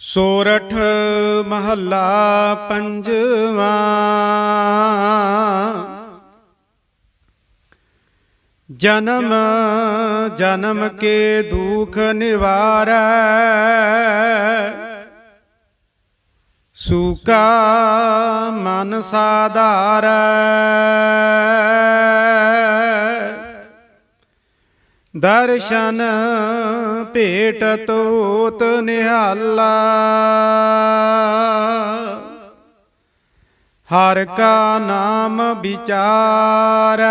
ਸੋਰਠ ਮਹੱਲਾ ਪੰਜਵਾ। ਜਨਮ ਜਨਮ ਕੇ ਦੁਖ ਨਿਵਾਰੈ। ਸੂਕਾ ਮਨ ਸਾਧਾਰੈ। ਦਰਸ਼ਨ ਭੇਟ ਤੋਤ ਨਿਹਾਲਾ। ਹਰ ਕਾ ਨਾਮ ਵਿਚਾਰੈ।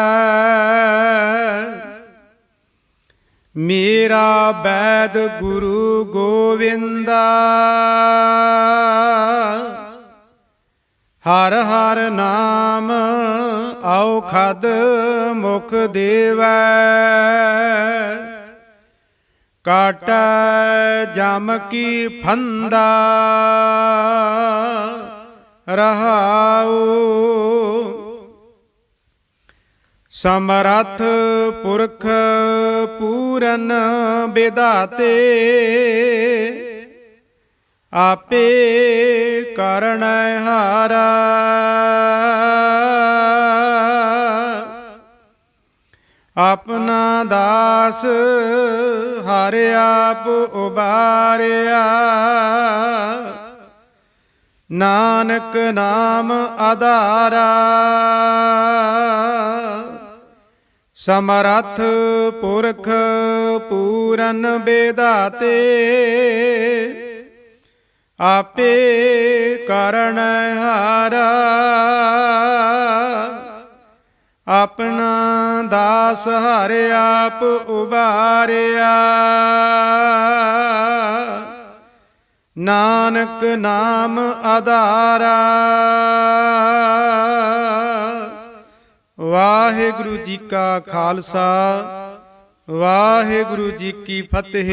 ਮੇਰਾ ਬੈਦ ਗੁਰੂ ਗੋਵਿੰਦਾ। ਹਰ ਹਰ ਨਾਮ ਔਖਦ ਮੁਖ ਦੇਵੈ। ਕਾਟੈ ਜਮ ਕੀ ਫੰਦਾ ਰਹਾਉ ਸਮਰਥ ਪੁਰਖ ਪੂਰਨ ਵਿਦਾਤੇ ਆਪੇ ਕਰਨ ਹਾਰਾ ਆਪਣਾ ਦਾਸ ਹਰ ਆਪ ਉਬਾਰਿਆ। ਨਾਨਕ ਨਾਮ ਆਧਾਰਾ ਸਮਰਥ ਪੁਰਖ ਪੂਰਨ ਬੇਦਾਤੇ। ਆਪੇ ਕਰਨ ਹਾਰਾ। ਆਪਣਾ ਦਾਸ ਹਰ ਆਪ ਉਬਾਰਿਆ। ਨਾਨਕ ਨਾਮ ਆਧਾਰਾ। ਵਾਹਿਗੁਰੂ ਜੀ ਕਾ ਖਾਲਸਾ, ਵਾਹਿਗੁਰੂ ਜੀ ਕੀ ਫਤਿਹ।